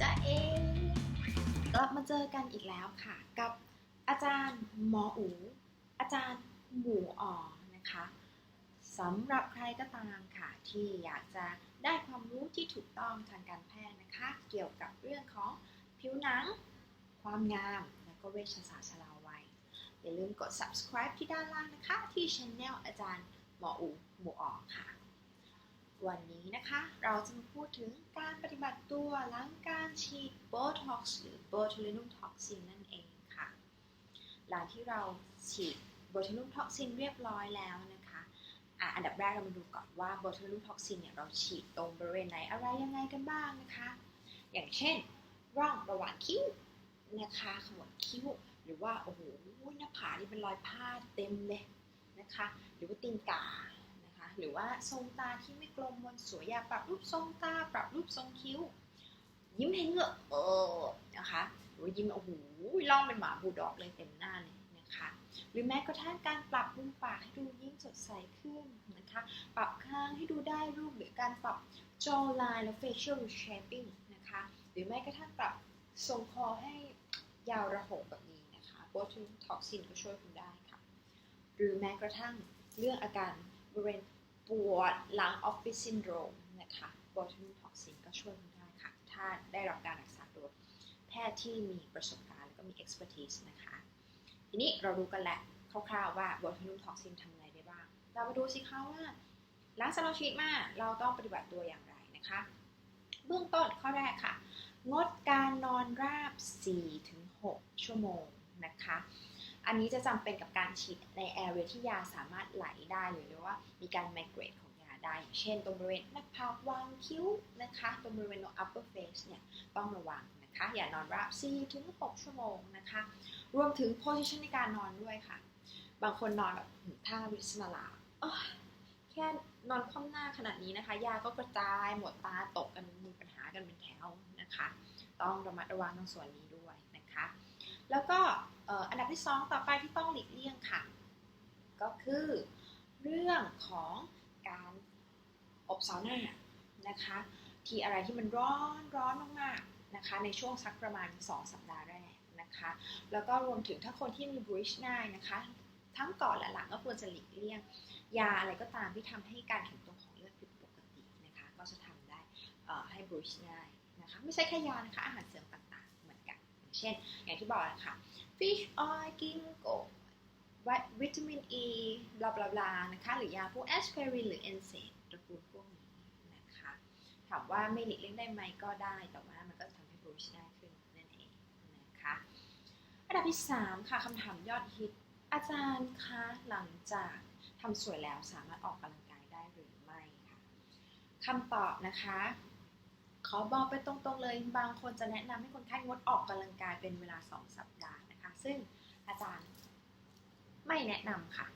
จะเองกลับมาเจอกันอีกแล้วค่ะ กับอาจารย์หมออู อาจารย์หมูอ่อนะคะสำหรับใครก็ตามค่ะที่อยากจะได้ความรู้ที่ถูกต้องทางการแพทย์นะคะ เกี่ยวกับเรื่องของผิวหนัง ความงาม และก็เวชศาสตร์ชะลาวัย อย่าลืมกด subscribe ที่ด้านล่างนะคะ ที่ channel อาจารย์หมออูหมูอ่อค่ะ วันนี้นะคะเราจะมาพูดถึงการปฏิบัติตัวหลังการฉีดโบท็อกซ์หรือ botulinum toxin นั่นเองค่ะ หลังที่เราฉีด botulinum toxin เรียบร้อยแล้วนะคะอะอันดับแรกเรามาดูก่อนว่า botulinum toxin เนี่ยเราฉีดตรงบริเวณไหนอะไรยังไงกันบ้างนะคะ อย่างเช่น ร่องระหว่างคิ้วนะคะขมวดคิ้วหรือว่าโอ้โหหน้าผากนี่เป็นรอยผ้าเต็มเลยนะคะ หรือว่าตีนกา หรือว่าทรงตาที่ไม่กลมมนสวยอยากปรับรูปทรงตา ปรับรูปทรงคิ้ว ยิ้มให้เงือกเออนะคะหรือยิ้มโอ้โหล่องเป็นหมาบูดอกเลยเต็มหน้าเลยนะคะหรือแม้กระทั่งการปรับมุมปากให้ดูยิ้มสดใสขึ้นนะคะปรับข้างให้ดูได้รูปหรือการปรับ jawline และ facial shaping นะคะหรือแม้กระทั่งปรับทรงคอให้ยาวระหงแบบนี้นะคะ botulinum toxin ก็ช่วยคุณได้ค่ะ หรือแม้กระทั่งเรื่องอาการบริเวณ ปวดหลังออฟฟิศซินโดรมนะคะ botulinum toxin ก็ช่วยคุณได้ค่ะ ถ้าได้รับการรักษาโดยแพทย์ที่มีประสบการณ์และก็มี expertise นะคะ ทีนี้เรารู้กันแหล้วคร่าวๆว่า botulinum toxin ทำอะไรได้บ้าง เรามาดูสิคะว่าหลังจากเราฉีดมาเราต้องปฏิบัติตัวอย่างไรนะคะ เบื้องต้นข้อแรกค่ะ งดการนอนราบ 4-6 ชั่วโมงนะคะ อันนี้จะจำเป็นกับการฉีดในแอเรียที่ยาสามารถไหลได้หรือว่ามีการไมเกรดของยาได้ อย่างเช่น ตรงบริเวณหน้าผากวางคิ้วนะคะ ตรงบริเวณ upper face เนี่ยต้องระวังนะคะ อย่านอนราบ4ถึง6ชั่วโมงนะคะ รวมถึง position ในการนอนด้วยค่ะ บางคนนอนแบบท่าวิสมาลาแค่นอนคว่ำหน้าขนาดนี้นะคะ ยาก็กระจายหมดตาตกกันมีปัญหากันเป็นแถวนะคะ ต้องระมัดระวังตรงส่วนนี้ด้วยนะคะ แล้วก็เอ่ออันดับ ที่ 2 ต่อไปที่ต้องหลีกเลี่ยงค่ะ ก็คือเรื่องของการอบซาวน่านะคะ ที่อะไรที่มันร้อนร้อนมากๆนะคะ ในช่วงสักประมาณ 2 สัปดาห์แรกนะคะ แล้วก็รวมถึงถ้าคนที่มีบริชง่ายนะคะ ทั้งก่อนและหลังก็ควรจะหลีกเลี่ยง ยาอะไรก็ตามที่ทำให้การแข็งตัวของเลือดผิดปกตินะคะ ก็จะทำได้อ่อให้บริชง่ายนะคะ ไม่ใช่แค่ยานะคะอาหารเสริมต่าง เช่น อย่างที่บอกนะคะ fish oil กิงโกวิตามิน E บลาบลาบลานะคะหรือยาพวกแอสไพรินหรือเอนเซตตระกูลพวกนี้นะคะถามว่าไม่หลีกเลี่ยงได้ไหมก็ได้ แต่ว่ามันก็ทำให้บริชได้ขึ้นนั่นเองนะคะอันดับที่ 3 ค่ะคำถามยอดฮิต อาจารย์คะหลังจากทำสวยแล้วสามารถออกกำลังกายได้หรือไม่ค่ะคำตอบนะคะ ขอบอกไปตรงๆเลย บางคนจะแนะนำให้คนไข้งดออกกำลังกายเป็นเวลา 2 สัปดาห์นะคะ ซึ่งอาจารย์ไม่แนะนำค่ะ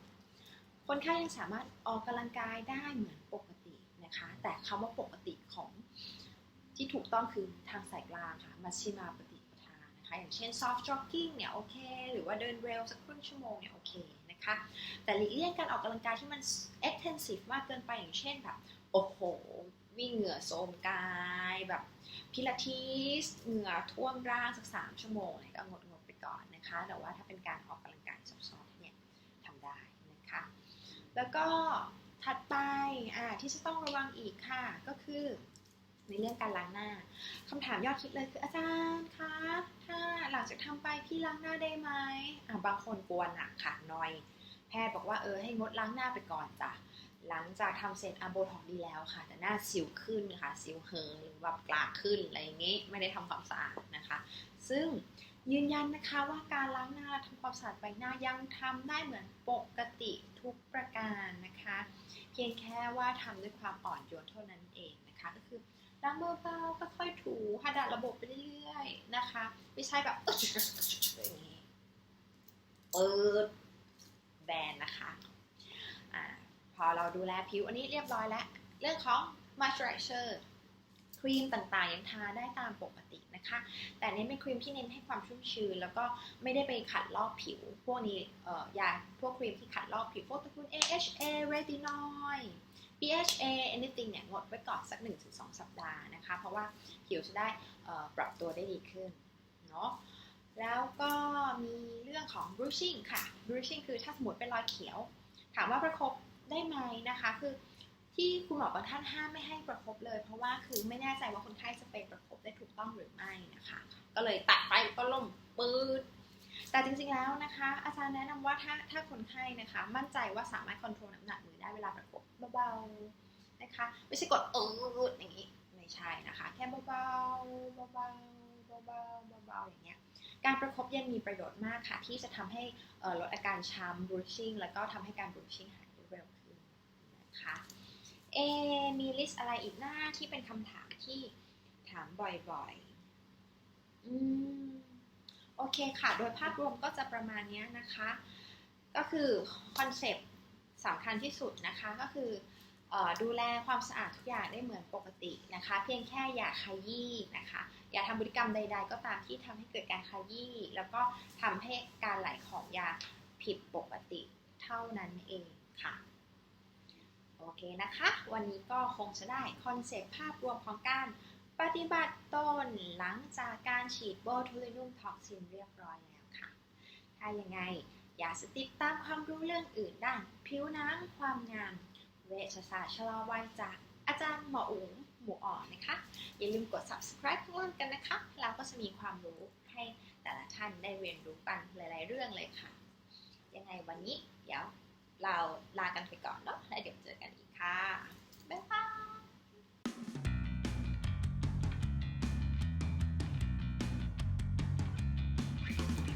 คนไข้ยังสามารถออกกำลังกายได้เหมือนปกตินะคะ แต่คำว่าปกติของที่ถูกต้องคือทางสายกลางค่ะมัชชิมาปฏิปทานะคะ อย่างเช่น soft jogging เนี่ยโอเค หรือว่าเดินเร็วสักครึ่งชั่วโมงเนี่ยโอเคนะคะ แต่หลีกเลี่ยงการออกกำลังกายที่มัน extensive มากเกินไปอย่างเช่นแบบโอ้โห วิ่งเหงื่อโซมกายแบบพิลาทิสเหงื่อท่วมร่างสักสามชั่วโมงก็งดงดไปก่อนนะคะแต่ว่าถ้าเป็นการออกกำลังกายซอฟๆเนี่ยทำได้นะคะ แล้วก็ถัดไปอ่าที่จะต้องระวังอีกค่ะก็คือในเรื่องการล้างหน้าคำถามยอดฮิตเลยคืออาจารย์คะถ้าหลังจากทำไปพี่ล้างหน้าได้ไหมอ่าบางคนกลัวหนักค่ะนอย แพทย์บอกว่าเออให้งดล้างหน้าไปก่อนจ้ะ หลังจากทำเสร็จอะโบท็อกดีแล้วค่ะ แต่หน้าสิวขึ้นค่ะ สิวเหิงหรือแบบกลากขึ้นอะไรอย่างงี้ไม่ได้ทำความสะอาดนะคะ ซึ่งยืนยันนะคะว่าการล้างหน้าและทำความสะอาดใบหน้ายังทำได้เหมือนปกติทุกประการนะคะ เพียงแค่ว่าทำด้วยความอ่อนโยนเท่านั้นเองนะคะ ก็คือล้างมือเบาค่อยๆถูหัดระบบไปเรื่อยๆนะคะ ไม่ใช่แบบอย่างนี้เปิดแบนนะคะ พอเราดูแลผิวอันนี้เรียบร้อยแล้ว เรื่องของ moisturizer ครีมต่างๆ ยังทาได้ตามปกตินะคะ แต่เน้นเป็นครีมที่เน้นให้ความชุ่มชื้น แล้วก็ไม่ได้ไปขัดลอกผิว พวกนี้เอ่อยาพวกครีมที่ขัดลอกผิวพวกตระกูล AHA retinol BHA anything เนี่ยงดไว้ก่อนสัก 1-2 สัปดาห์นะคะ เพราะว่าผิวจะได้ปรับตัวได้ดีขึ้นเนาะแล้วก็มีเรื่องของ bruising ค่ะ bruising คือถ้าสมมติเป็นรอยเขียว ถามว่าประคบ ได้ไหมนะคะ คือที่คุณหมอบางท่านห้ามไม่ให้ประคบเลย เพราะว่าคือไม่แน่ใจว่าคนไข้จะไปประคบได้ถูกต้องหรือไม่นะคะ ก็เลยตัดไปก็ล่มปืดแต่จริงๆแล้วนะคะ อาจารย์แนะนำว่าถ้าถ้าคนไข้นะคะ มั่นใจว่าสามารถควบคุมน้ำหนักมือได้เวลาประคบเบาๆนะคะไม่ใช่กดเอออย่างนี้ไม่ใช่นะคะ แค่เบาๆเบาๆเบาๆเบาๆอย่างเงี้ยการประคบยังมีประโยชน์มากค่ะ ที่จะทำให้ลดอาการช้ำ bruising แล้วก็ทำให้การ bruising หาย นะคะ เอ มีลิสต์อะไรอีกหน้าที่เป็นคำถามที่ถามบ่อยๆ อืม โอเคค่ะ โดยภาพรวมก็จะประมาณนี้นะคะ ก็คือคอนเซปต์สำคัญที่สุดนะคะ ก็คือออดูแลความสะอาดทุกอย่างได้เหมือนปกตินะคะ เพียงแค่อย่าขยี้นะคะ อย่าทำพฤติกรรมใด ๆ ก็ตามที่ทำให้เกิดการขยี้แล้วก็ทำให้การไหลของยาผิดปกติเท่านั้นเองค่ะ โอเคนะคะ วันนี้ก็คงจะได้คอนเซปต์ภาพรวมของการปฏิบัติต้นหลังจากการฉีดโบทูลินุมท็อกซินเรียบร้อยแล้วค่ะ ถ้ายังไงอยากจะติดตามความรู้เรื่องอื่นด้าน ผิวน้ำความงาม เวชศาสตร์ชะลอวัยจากอาจารย์หมออุ๋งหมูอ่อนนะคะ อย่าลืมกด subscribe ข้างล่างกันนะคะแล้วก็จะมีความรู้ให้แต่ละท่านได้เรียนรู้กันหลาย ๆ เรื่องเลยค่ะ ยังไงวันนี้เดี๋ยว เราลากันไปก่อนเนาะแล้วเดี๋ยวเจอกันอีกค่ะ